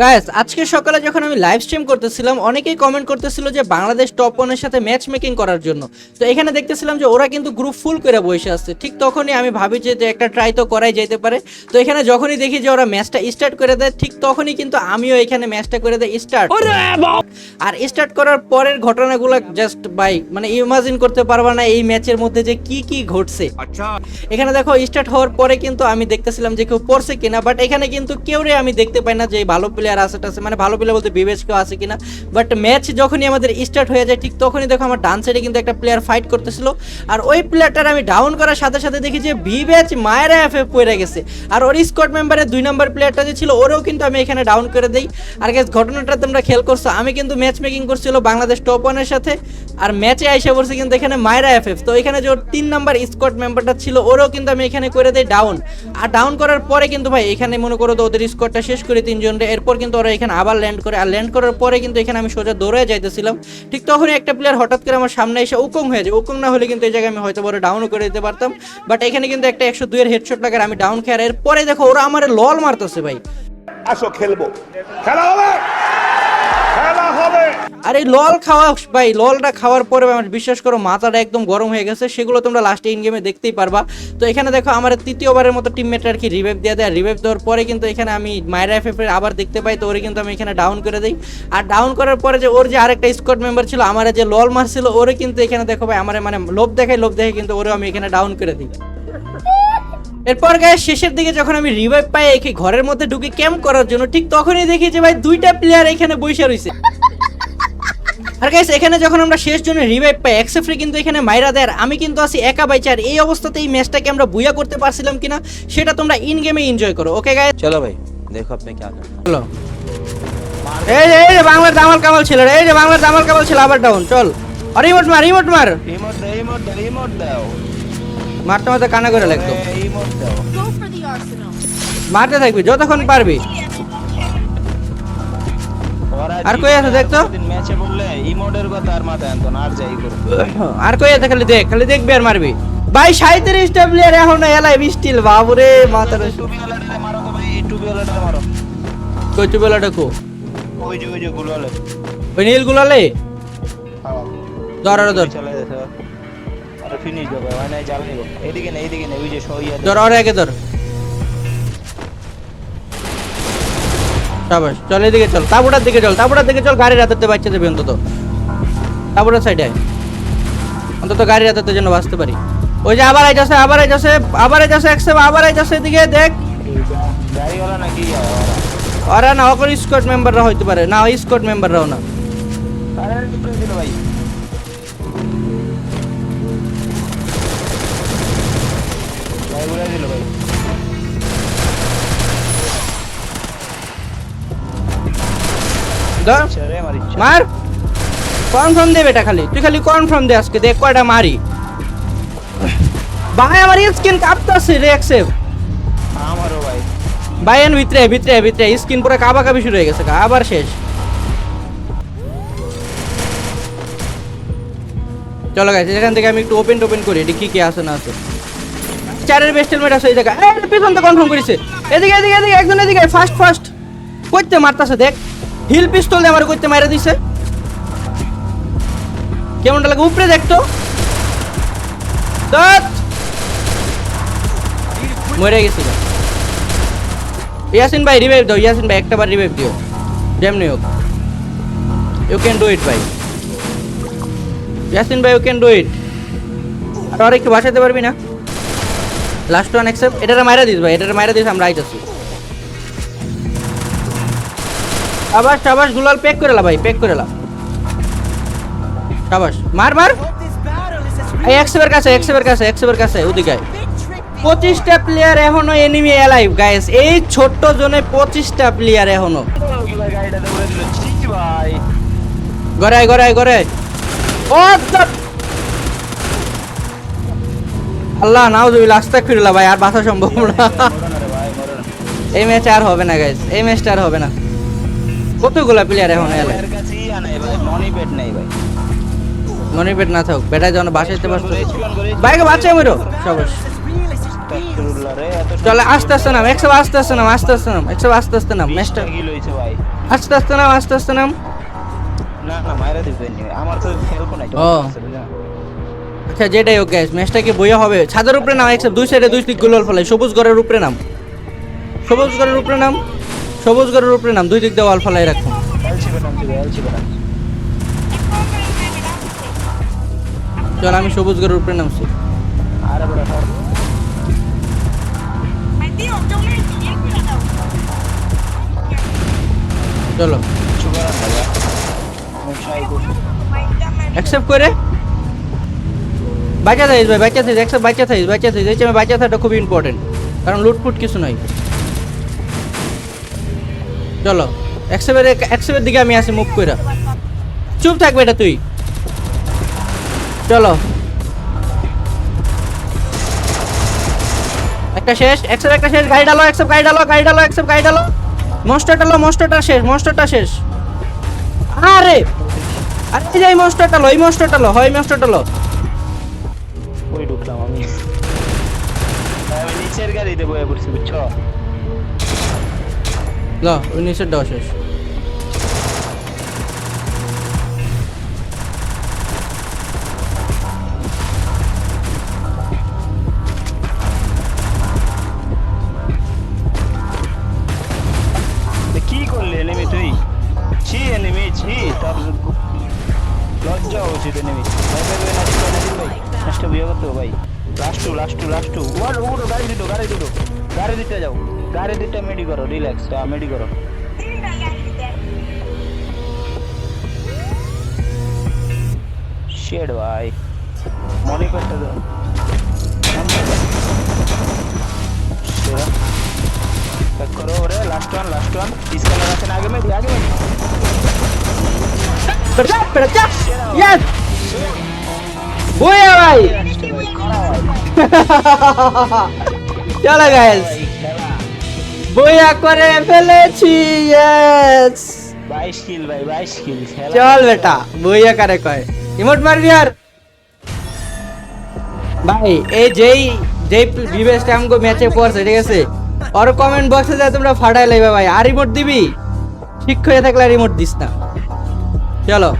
Guys আজকে সকালে যখন আমি লাইভ স্ট্রিম করতেছিলাম অনেকেই কমেন্ট করতেছিল যে বাংলাদেশ টপ ওয়ানের সাথে ম্যাচ মেকিং করার জন্য। তো এখানে দেখতেছিলাম যে ওরা কিন্তু গ্রুপ ফুল করে বসে আসছে ঠিক তখনই আমি ভাবি যে একটা ট্রাই তো করাই যেতে পারে। তো এখানে যখনই দেখি যে ওরা ম্যাচটা স্টার্ট করে দেয় ঠিক তখনই কিন্তু আমিও এখানে ম্যাচটা করে দেয় স্টার্ট আর স্টার্ট করার পরের ঘটনাগুলো জাস্ট বাই মানে ইমাজিন করতে পারবা না এই ম্যাচের মধ্যে যে কি কি ঘটছে। এখানে দেখো স্টার্ট হওয়ার পরে কিন্তু আমি দেখতেছিলাম যে কেউ পড়ছে কিনা বাট এখানে কিন্তু কেউ রে আমি দেখতে পাই না যে ভালো প্লেয়ার আছে টাছে মানে ভালো প্লেয়ার বলতে বিবেচ কেউ আছে কিনা। বাট ম্যাচ যখনই আমাদের স্টার্ট হয়ে যায়, ঠিক তখনই দেখো আমার ডান সাইডে কিন্তু একটা প্লেয়ার ফাইট করতেছিল। আর ওই প্লেয়ারটার আমি ডাউন করার সাথে সাথে দেখি যে বিবেচ মায়েরা এফ এফ পড়ে গেছে। আর ওর স্কোয়াড মেম্বারের দুই নম্বর প্লেয়ারটা যে ছিল, ওরেও কিন্তু আমি এখানে ডাউন করে দিই। আর গেস ঘটনাটা তোমরা খেয়াল করছ, আমি কিন্তু ম্যাচ মেকিং করছিল বাংলাদেশ টপ ওয়ানের সাথে। আর ম্যাচে আইসা পড়ছে কিন্তু এখানে মায়েরা এফ তো এখানে যে ওর তিন নাম্বার স্কোয়াড মেম্বারটা ছিল, ওরও কিন্তু আমি এখানে করে দেই ডাউন আর ডাউন করার পরে কিন্তু ভাই, এখানে মনে করো তো ওদের স্কোয়াডটা শেষ করে তিনজন এরপর কিন্তু ওরা এখানে আবার ল্যান্ড করে। আর ল্যান্ড করার পরে কিন্তু এখানে আমি সোজা দৌড়ে যাইতেছিলাম। ঠিক তখনই একটা প্লেয়ার হঠাৎ করে আমার সামনে এসে উকং হয়ে যায়। উকং না হলে কিন্তু এই জায়গায় আমি হয়তো বড় ডাউনও করে দিতে পারতাম। বাট এখানে কিন্তু একটা একশো দুইয়ের হেডশট লাগার আমি ডাউন খেয়ার এরপরে দেখো ওরা আমার লল মারতেছে ভাই। আসো, খেলব। খেলা খেলা হবে! আর এই লল খাওয়া, ভাই, ললটা খাওয়ার পরে আমার বিশ্বাস করো, মাথাটা একদম গরম হয়ে গেছে। সেগুলো তোমরা লাস্টে ইন গেমে দেখতেই পারবা। তো এখানে দেখো, আমার তৃতীয়বারের মতো টিমমেট আর কি রিভাইভ দিয়ে দেয়। রিভাইভ দেওয়ার পরে কিন্তু এখানে আমি মায়েরা এফ এর আবার দেখতে পাই, তো ওরে কিন্তু আমি এখানে ডাউন করে দিই। আর ডাউন করার পরে যে ওর যে আরেকটা স্কোয়াড মেম্বার ছিল, আমার যে লল মারছিল, ওরে কিন্তু এখানে দেখো ভাই, আমার মানে লোভ দেখাই লোভ দেখে কিন্তু ওরে আমি এখানে ডাউন করে দিই। এরপর গায়ে শেষের দিকে যখন আমি রিভাইভ পাই, একে ঘরের মধ্যে ঢুকে ক্যাম্প করার জন্য, ঠিক তখনই দেখি যে ভাই, দুইটা প্লেয়ার এখানে বসে রয়েছে। আর গাইস এখানে যখন আমরা শেষ জনের রিভাইভ পাই এক্সেফ্রি কিন্তু এখানে মাইরা দেয়। আমি কিন্তু আছি একা বাইচার এই অবস্থাতে এই ম্যাচটাকে আমরা বুয়া করতে পারছিলাম কিনা সেটা তোমরা ইন গেমে এনজয় করো ওকে গাইস চলো ভাই দেখো আপনি কি চলো। এই রে এই রে বাংলার দামাল কামাল ছিল এই রে বাংলার দামাল কামাল ছিল আবার ডাউন চল। আর রিমোট মার রিমোট মার। রিমোট দাও রিমোট দাও রিমোট দাও। মারতে মারতে কানা করে লাগতো মারতে থাকবি যতক্ষণ পারবি। আর কই আছে দেখ তো? ম্যাচে বললে ইমোডের কথা আর মাথায় আনতো না আর যাই আর কই আছে খালি দেখ খালি দেখবি আর মারবি। ভাই সাঁত্রিশটা প্লেয়ার এখন এলাই স্টিল বাবুরে মাথার মারো তো ভাই ওয়ালাটারে মারো। কই চুবেলা ডাকো ওই যে ওই যে গুলোলে ওই নীল গুলালে ধর আরও ধর। আরে ফিনিশ নাই জাল নিব। এদিকে না এদিকে না ওই যে সইয়া ধর আর আগে ধর। সাবাস, চল এদিকে চল, তাবুটার দিকে চল, তাবুটার দিকে চল, গাড়ির হাতে বাচ্চা দেবে অন্তত। তাবুটার সাইডে অন্তত গাড়ির হাতে জন্য বাঁচতে পারি। ওই যে আবার আইতাছে আবার আইতাছে আবার আইতাছে একসেপ আবার আইতাছে এদিকে, দেখ। ওরা না অকর স্কোয়াড মেম্বাররা হইতে পারে। না স্কোয়াড মেম্বাররাও না। মারি। কনফার্ম দে বেটা খালি। তুই খালি কনফার্ম দে আজকে দেখ কয়টা মারি। ভাই আমার স্কিন কাঁপতাছে রে একসেপ আমারও ভাই। ভাই এন ভিতরে ভিতরে ভিতরে স্কিন পুরো কাবা কাবি শুরু হয়ে গেছে আবার শেষ। চলো গাইছে এখান থেকে আমি একটু ওপেন টোপেন করি এটি কি কি আছে না আছে। চারের বেস্ট হেলমেট আছে এই জায়গায় এই পিছন তো কনফার্ম করেছে। এদিকে এদিকে এদিকে একজন এদিকে ফার্স্ট ফার্স্ট কইতে মারতাছে দেখ। হিল পিস্তল আমার কইতে মারা দিছে। কেমনটা লাগে? উপরে দেখতো মরে গেছিল। ইয়াসিন ভাই রিভাইভ দাও। ইয়াসিন ভাই, একটা বার রিভাইভ দিও। যেমনি হোক। ইউ ক্যান ডু ইট ভাই। ইয়াসিন ভাই ইউ ক্যান ডু ইট আর একটু বাঁচাতে পারবি না? লাস্ট ওয়ান অ্যাকসেপ্ট এটারে মাইরা দিস, ভাই। এটারে মাইরা দিস, আমরা আইতাছি। আবার সাবাস গুলাল প্যাক করে লা ভাই প্যাক করে লা সাবাস, মার মার। এই একসেপের কাছে একসেপের কাছে একসেপের কাছে, ওদিকে আয়। পঁচিশটা প্লেয়ার এখনও এনিমি অ্যালাইভ গাইস এই ছোট্ট জোনে পঁচিশটা প্লেয়ার এখনও। গড়াই গড়াই গড়াই ও। আল্লাহ নাও তুমি লাস্তা ফিরলা ভাই, আর বাঁচা সম্ভব না। এই ম্যাচ আর হবে না গাইস এই ম্যাচটা আর হবে না। কতগুলা প্লেয়ার এখন ভাই মনি পেট নাই ভাই। মনে পেট না থাক বেটায় যখন বাসাইতে পারছ বাইকে বাচ্চা মেরো। এত চলে আস্তে আস্তে নাম একশো আস্তে আস্তে নাম আস্তে আস্তে নাম একশো আস্তে আস্তে নাম ভাই। আস্তে আস্তে নাম আস্তে আস্তে নাম। না না আমার তো হেল্প নাই ও। আচ্ছা যেটাই হোক গ্যাস ম্যাচটা কি বইয়া হবে। ছাদের উপরে নাম একশো দুই সাইডে দুই দিক গোলাল ফেলাই সবুজ ঘরের উপরে নাম। সবুজ ঘরের উপরে নাম। সবুজ ঘরের উপরে নাম, দুই দিক দিয়ে ওয়াল ফেলাই রাখুন চল, আমি সবুজ ঘরের উপরে নামছি। চলো। অ্যাকসেপ্ট করে। বাচ্চা থাইস ভাই বাচ্চা একসাথে বাচ্চা থাইস বাচ্চা সময় বাচ্চা থাকাটা খুব ইম্পর্টেন্ট কারণ লুটফুট কিছু নয় চলো, একসেপের একসেপের দিকে আমি আসি মুখ করে চুপ থাকবে এটা তুই। চলো। একটা শেষ, একসেপ একটা শেষ, গাড়ি ডালো, একসেপ গাড়ি ডালো গাড়ি ডালো, একসেপ গাড়ি ডালো। মনস্টার ডালো মনস্টারটা শেষ মনস্টারটা শেষ। আরে! আরে যাই যে এই মনস্টারটা লো, এই মনস্টারটা লো, হয় মনস্টারটা লো। ওই ঢুকলাম আমি? নিচের গাড়িতে বয়ে পড়ছি, বুঝছ? লো, ওই নিচের দাও শেষ। Last two last two last two গাড়ি দিতো গাড়ি দিতো, গাড়ি দিতে যাও। গাড়ি দিতে মেডি করো রিল্যাক্স মেডি করো শেড ভাই মনে করতে দাও সেরা চেক করো ওরে last one last one discolour আছে না আগে মেডি আগে মেডি Pero ya, pero ya. Yes. বুয়া বুয়া করে ফেলেছি ইয়েস বাইশ কিল ভাই বাইশ কিল চল বেটা বুয়া কারে কয়? ইমোট মারবি আর? ভাই এই যেই যেই বিবেশ আমগো ম্যাচে পড়ছে ঠিক আছে আর কমেন্ট বক্সে যা তোমরা ফাটাই লাইবা ভাই আর রিমোট দিবি? ঠিক হয়ে থাকলে রিমোট দিস না। চলো।